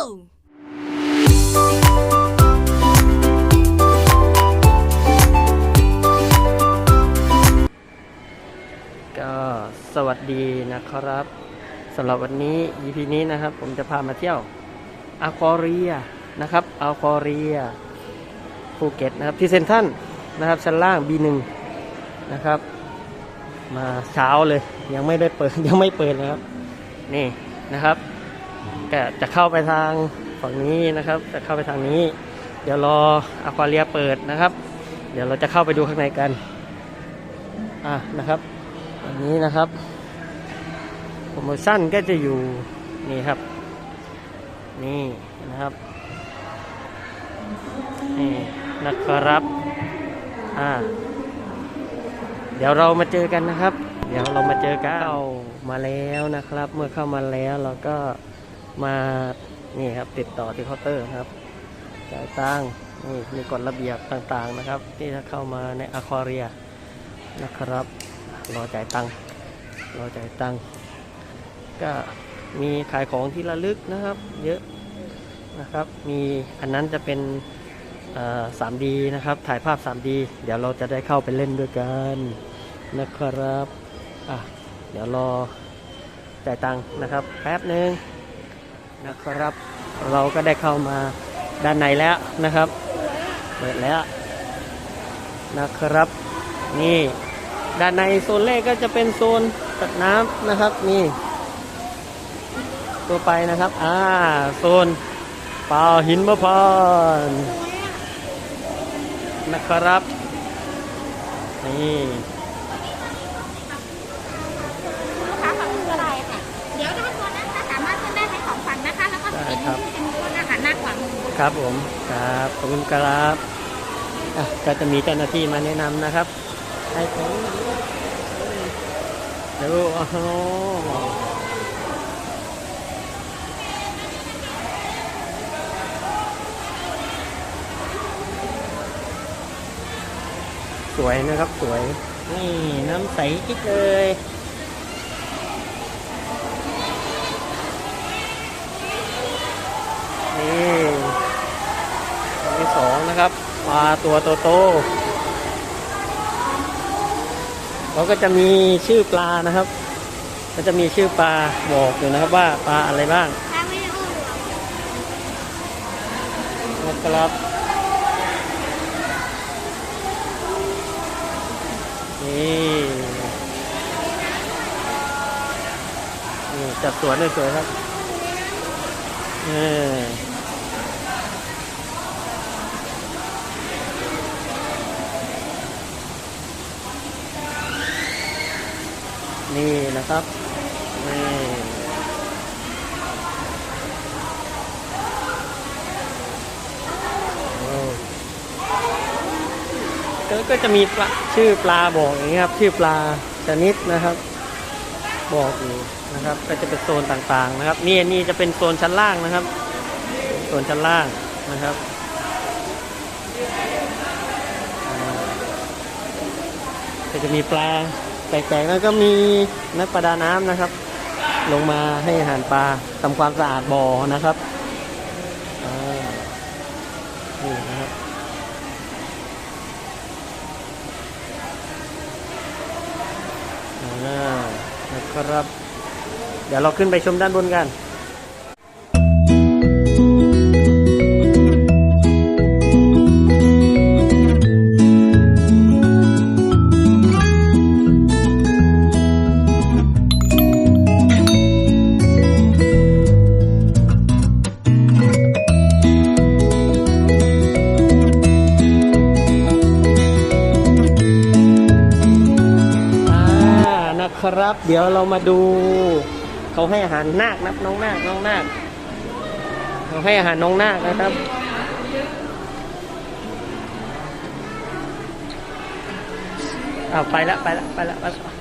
ก็สวัสดีนะครับสำหรับวันนี้ EP นี้นะครับ ผมจะพามาเที่ยวอควาเรียนะครับอควาเรียภูเก็ตนะครับที่เซนทรันนะครับชั้นล่าง B1 นะครับ มาเช้าเลย ยังไม่ได้เปิดยังไม่เปิดนะครับ นี่นะครับ ก็จะเข้าไปทางฝั่งนี้นะครับ จะเข้าไปทางนี้ เดี๋ยวรออควาเรียเปิดนะครับ เดี๋ยวเราจะเข้าไปดูข้างในกันอะนะครับอันนี้นะครับโปรโมชั่นก็จะอยู่นี่ครับ นี่นะครับนี่นะครับอ่าเดี๋ยวเรามาเจอกันนะครับ เดี๋ยวเรามาเจอกันเอามาแล้วนะครับ เมื่อเข้ามาแล้วเราก็ มานี่ครับติดต่อที่เคาน์เตอร์ครับจ่ายตังค์นี่มีกฎระเบียบต่างๆนะครับ ที่จะเข้ามาในอะควาเรียนะครับ รอจ่ายตังค์รอจ่ายตังค์ก็มีขายของที่ระลึกนะครับ เยอะนะครับ มีอันนั้นจะเป็นเอ่อ 3D นะครับ ถ่ายภาพ 3D เดี๋ยวเราจะได้เข้าไปเล่นด้วยกันนะครับอะเดี๋ยวรอจ่ายตังค์นะครับ แป๊บหนึ่ง นะครับ เราก็ได้เข้ามาด้านในแล้วนะครับ เปิดแล้วนะครับ นี่ด้านในโซนแรกก็จะเป็นโซนตัดน้ำนะครับนี่ตัวไปนะครับอ่าโซนเปล่าหินมะพร้าวนะครับนี่ ครับผมครับขอบคุณครับก็จะมีเจ้าหน้าที่มาแนะนำนะครับให้ผมดูโอ้โสวยนะครับสวย นี่น้ำใสกิ๊กเลย นี่ตัวที่สอง นะครับปลาตัวโตๆเขาก็จะมีชื่อปลานะครับก็จะมีชื่อปลาบอกอยู่นะครับว่าปลาอะไรบ้างถ้าไม่รู้นะครับนี่นี่จัดสวนสวยๆครับเออ นี่นะครับนี่ก็ก็จะมีปลาชื่อปลาบอกอย่างนี้ครับ ชื่อปลาชนิดนะครับ บอกอยู่นะครับ ก็จะเป็นโซนต่างๆนะครับ นี่นี่จะเป็นโซนชั้นล่างนะครับโซนชั้นล่างนะครับก็จะมีปลา แปลกๆแล้วก็มีนักประดาน้ำนะครับ ลงมาให้อาหารปลาทำความสะอาดบ่อนะครับนี่นะครับอ่านะครับ เดี๋ยวเราขึ้นไปชมด้านบนกัน นะครับ เดี๋ยวเรามาดูเขาให้อาหารนาคนะน้องนาคน้องนาคเขาให้อาหารน้องนาคนะครับเอาไปละไปละไปละไปละ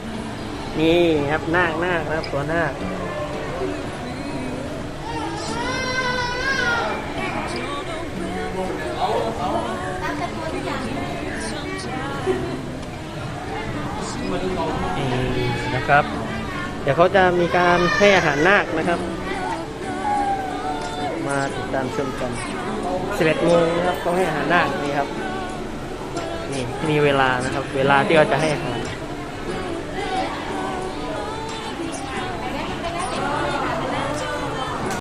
นี่ครับนาคนาคนะครับตัวนาค ครับ เดี๋ยวเขาจะมีการให้อาหารนาคนะครับ มาติดตามชมกัน11โมงนะครับเขาให้อาหารนาคนี่ครับนี่มีเวลานะครับ เวลาที่เขาจะให้อาหาร